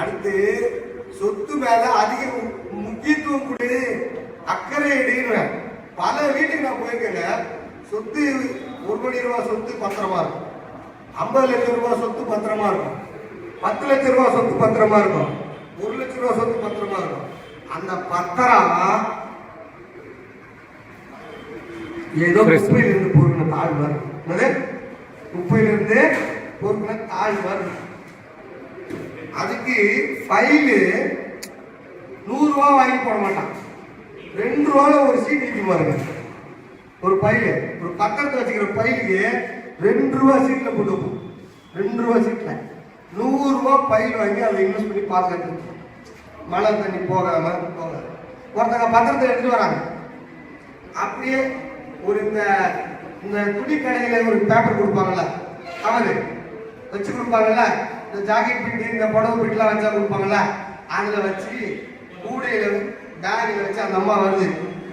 அடுத்து சொத்து மேல அதிக முக்கியத்துவம் கொடு அக்கறை எடுக்கிறேன் பல வீட்டுக்கு நான் போயிருக்கேங்க சொத்து ஒரு கோடி ரூபாய் சொத்து பத்திரமா இருக்கும். ஐம்பது லட்சம் ரூபாய் சொத்து பத்திரமா இருக்கும். பத்து லட்சம் ரூபாய் சொத்து பத்திரமா இருக்கும். ஒரு லட்சம் ரூபாய் சொத்து பத்திரமா இருக்கும். அந்த பத்திரம் ஏதோ குப்பையில இருந்து பொறுக்கின தாழ் வரும் என்னது குப்பையில இருந்து பொறுக்கின தாழ் வரும் அதுக்கு ஃபைலு நூறு ரூபா வாங்கி போட மாட்டான். ரெண்டு ரூபாவில் ஒரு சீட் இருக்கு பாருங்க. ஒரு பைலு ஒரு பக்கத்தில் வச்சுக்கிற பைலுக்கு ரெண்டு ரூபா சீட்டில் போட்டு வைப்போம். ரெண்டு ரூபா சீட்டில் நூறுரூவா பயில் பைல் வாங்கி அதை இன்வெஸ்ட் பண்ணி பாதுகாத்து மழை தண்ணி போகாம போகாது ஒருத்தங்க பத்திரத்தை எடுத்துட்டு வராங்க. அப்படியே ஒரு இந்த இந்த துணி கடையில் ஒரு பேப்பர் கொடுப்பாங்கல்ல அவரு வச்சு கொடுப்பாங்கல்ல இந்த ஜாக்கெட் பிட்டு இந்த புடவை பிட்டுலாம் வச்சா கொடுப்பாங்கல்ல அதில் வச்சு கூடையில பேக்ல வச்சு அந்த அம்மா வருது.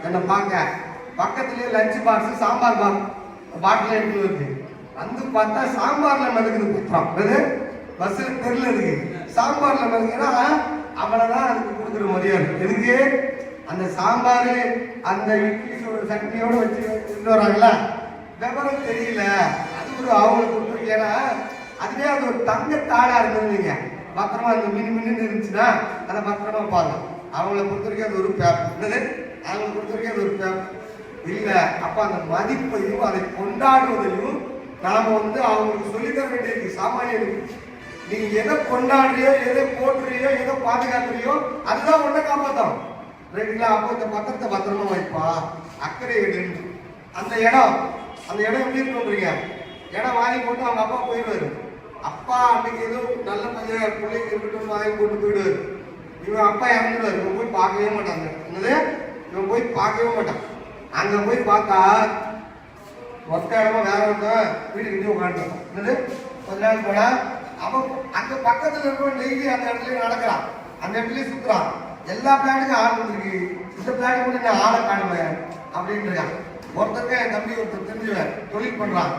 என்னை பார்க்க. பக்கத்துலேயே lunch box sambar box bottle எடுத்து வருது. வந்து பார்த்தா சாம்பார்ல மிதக்குது குத்துறான் அது பஸ்ஸில் தெருல இருக்கு. சாம்பார்ல மிதக்குன்னா அவ்வளவுதான் அதுக்கு கொடுக்குற மரியாதை. எதுக்கு? அந்த சாம்பார் அந்த இட்லி சூடு சட்னியோட வச்சு கொண்டு வராங்களா விவரம் தெரியல. அது ஒரு அவங்களுக்கு கொடுத்துருக்கு ஏன்னா அதுவே அது ஒரு தங்க தாடா இருந்ததுங்க பத்திரமா அந்த மினி மின்னு இருந்துச்சுன்னா அதை பத்திரமா பாருங்க. அவங்கள பொறுத்த வரைக்கும் அது ஒரு பேப்பர் என்னது? அவங்களை பொறுத்த வரைக்கும் அது ஒரு பேப்பர் இல்லை அப்போ அந்த மதிப்பையும் அதை கொண்டாடுவதையும் நாம் வந்து அவங்களுக்கு சொல்லித்தர வேண்டியிருக்கு. சாமானியருக்கு நீங்க எதை கொண்டாடுறியோ எதை போட்டுறியோ எதை பாதுகாக்கிறியோ அதுதான் உன்னை காப்பாற்றும் ரைட்டுங்களா அப்போ இந்த பத்திரத்தை பத்திரமா வைப்பா. அக்கறை எடுன்னு அந்த இடம் அந்த இடம் எப்படி இருக்குன்றீங்க இடம் வாங்கி போட்டு அவங்க அப்பா போயிடுவாரு. அப்பா அன்னைக்கு எதுவும் நல்ல பையன் பிள்ளைங்க இருக்கட்டும் வாங்கி போட்டு போயிடுவாரு. இவன் அப்பா இறந்துடுவார். இவன் போய் பார்க்கவே மாட்டாங்க என்னது? இவன் போய் பார்க்கவே மாட்டான். அங்கே போய் பார்த்தா ஒத்த இடமா வேற ஒருத்தன் வீடு கிட்டே உட்காந்துருக்கான் என்னது? கொஞ்ச நாள் போனா அவன் அந்த பக்கத்தில் இருக்கவன் டெய்லி அந்த இடத்துல நடக்கிறான். அந்த இடத்துலயே சுத்துறான். எல்லா பிளானுக்கும் ஆள் வந்துருக்கு இந்த பிளானுக்கு கூட நான் ஆளை காணுவேன் அப்படின்னு இருக்கான். ஒருத்தருக்கு என் தம்பி ஒருத்தர் தெரிஞ்சுவேன் தொழில் பண்றான்.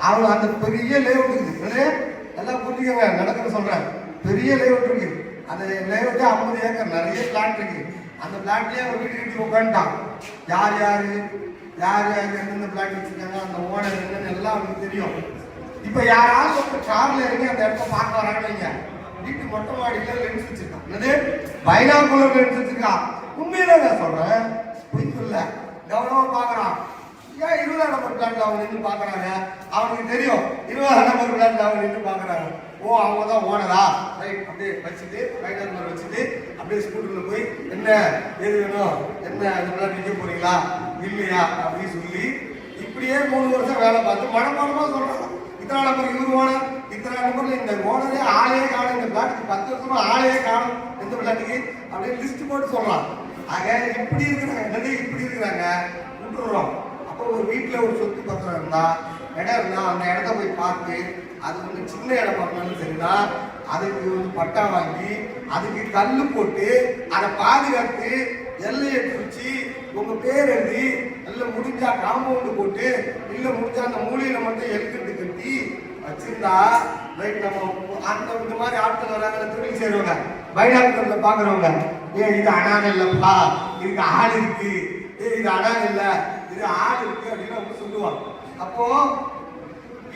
அவங்க அந்த பெரிய லேஅவுட் இருக்குது எல்லாம் புரிஞ்சுக்கோங்க நடக்கிற சொல்றேன் பெரிய லேஅவுட் இருக்கு. அந்த லேஅவுட்டே ஐம்பது ஏக்கர் நிறைய பிளாட் இருக்கு. அந்த பிளாட்லேயே ஒரு வீடு கட்டி உட்காந்துட்டான் யார் யார்? யார் யார்? எந்தெந்த பிளாட் வச்சுருக்காங்க? அந்த ஓனர் என்னன்னு எல்லாம் அவனுக்கு தெரியும். இப்போ யாராவது ஒரு கார்ல இறங்கி அந்த இடத்த பார்க்க வராங்க வீட்டு மொட்டை மாடியில் லென்ஸ் வச்சுருக்கான். என்னது? பைனாக்குள்ள லென்ஸ் வச்சுருக்கான். உண்மையில நான் சொல்கிறேன் பொய் கௌரவம் பார்க்குறான். ஏன் இருபதாம் நம்பர் பிளாட்ல அவங்க நின்று பாக்குறாங்க அவனுக்கு தெரியும். இருபதாம் நம்பர் பிளாட்ல அவங்க நின்று பாக்குறாங்க ஓ அவங்க தான் ஓனரா ரைட் அப்படியே வச்சுட்டு பைனாகுலர் வச்சுட்டு அப்படியே ஸ்கூட்டர்ல போய் என்ன எது வேணும்? என்ன இந்த பிளாட் நிக்க போறீங்களா? இல்லையா? அப்படின்னு சொல்லி இப்படியே மூணு வருஷம் வேலை பார்த்து மனப்பாடமா சொல்றாங்க. இத்தனை நம்பர் இவரு ஓனர் இத்தனை நம்பர்ல இந்த ஓனரே ஆளே காணும். இந்த பிளாட்டுக்கு பத்து வருஷமா ஆளே காணும். எந்த பிளாட்டுக்கு அப்படின்னு லிஸ்ட் போட்டு சொல்றான். ஆக இப்படி இருக்கிறாங்க. என்னது இப்படி இருக்கிறாங்க? விட்டுடுறோம். அப்போ ஒரு வீட்டில் ஒரு சொத்து பத்திரம் இருந்தா இடம் இருந்தால் அந்த இடத்த போய் பார்த்து அது வந்து சின்ன இடம் பார்க்கணும் சரிதான் அதுக்கு வந்து பட்டா வாங்கி அதுக்கு கல் போட்டு அதை பாதுகாத்து எல்லையை குறிச்சு உங்க பேர் எழுதி எல்லாம் முடிஞ்சா காம்பவுண்டு போட்டு இல்லை முடிஞ்சா அந்த மூலையில மட்டும் எல்கட்டு கட்டி வச்சிருந்தா ரைட் நம்ம அந்த இந்த மாதிரி ஆட்கள் வராங்க தொழில் செய்யறவங்க பைனாக்குள்ள பாக்குறவங்க ஏ இது அனான இல்லப்பா இதுக்கு ஆள் இருக்கு. ஏ இது அனான இல்லை இது ஆள் இருக்கு அப்படின்னு அவங்க சொல்லுவாங்க. அப்போ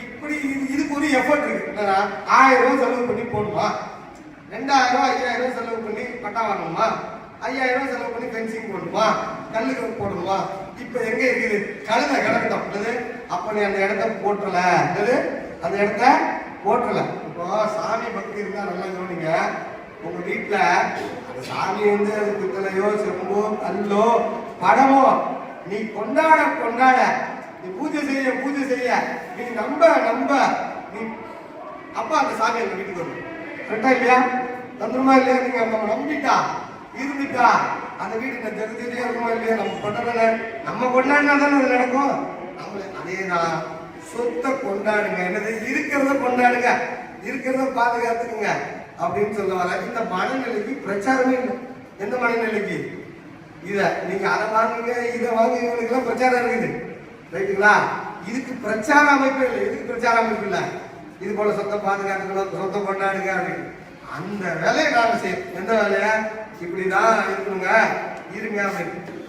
இப்படி இதுக்கு ஒரு எஃபர்ட் இருக்கு. என்னன்னா ஆயிரம் ரூபாய் செலவு பண்ணி போடணுமா ரெண்டாயிரம் ரூபாய் ஐயாயிரம் ரூபாய் செலவு பண்ணி பட்டா வாங்கணுமா? ஐயாயிரம் ரூபாய் செலவு பண்ணி ஃபென்சிங் போடணுமா? கல்லுக்கு போடணுமா? இப்ப எங்க இருக்குது? கழுத கிடக்கட்டும் என்னது? அப்ப நீ அந்த இடத்த போட்டல என்னது? அந்த இடத்த போட்டல இப்போ சாமி பக்தி இருந்தா நல்லா கவனிங்க. உங்க வீட்டுல அந்த சாமி வந்து அது பித்தளையோ செம்போ கல்லோ படமோ நீ கொண்டாட கொண்டாட. நீ பூஜை செய்ய பூஜை செய்ய. நீ நம்ப நம்ப. நீ அப்பா அந்த சாமி அந்த வீட்டுக்கு வரும். கரெக்டா இல்லையா? தந்துருமா இல்லையா? நீங்க நம்ம நம்பிட்டா இருந்துட்டா அந்த வீட்டுக்கு இந்த ஜெகதியா இருக்குமா இல்லையா? நம்ம கொண்டாட நம்ம கொண்டாடினா தானே அது நடக்கும். நம்மள அதேதான் சொத்தை கொண்டாடுங்க. என்னது? இருக்கிறத கொண்டாடுங்க. இருக்கிறத பாதுகாத்துக்குங்க. அப்படின்னு சொல்ல வர இந்த மனநிலைக்கு பிரச்சாரமே இல்லை. எந்த மனநிலைக்கு? இதை நீங்க அதை வாங்குங்க இதை வாங்குங்க இவங்களுக்குலாம் பிரச்சாரம் இருக்குது. ரைட்டுங்களா? இதுக்கு பிரச்சார அமைப்பு இல்லை. இதுக்கு பிரச்சார அமைப்பு இல்லை. இது போல சொத்தை பாதுகாத்துக்கணும் சொத்தை கொண்டாடுங்க அப்படின்னு அந்த வேலையை நாங்கள் செய்யணும் எந்த வேலையை? இப்படிதான் இருக்கணுங்க. இருங்க அப்படின்னு.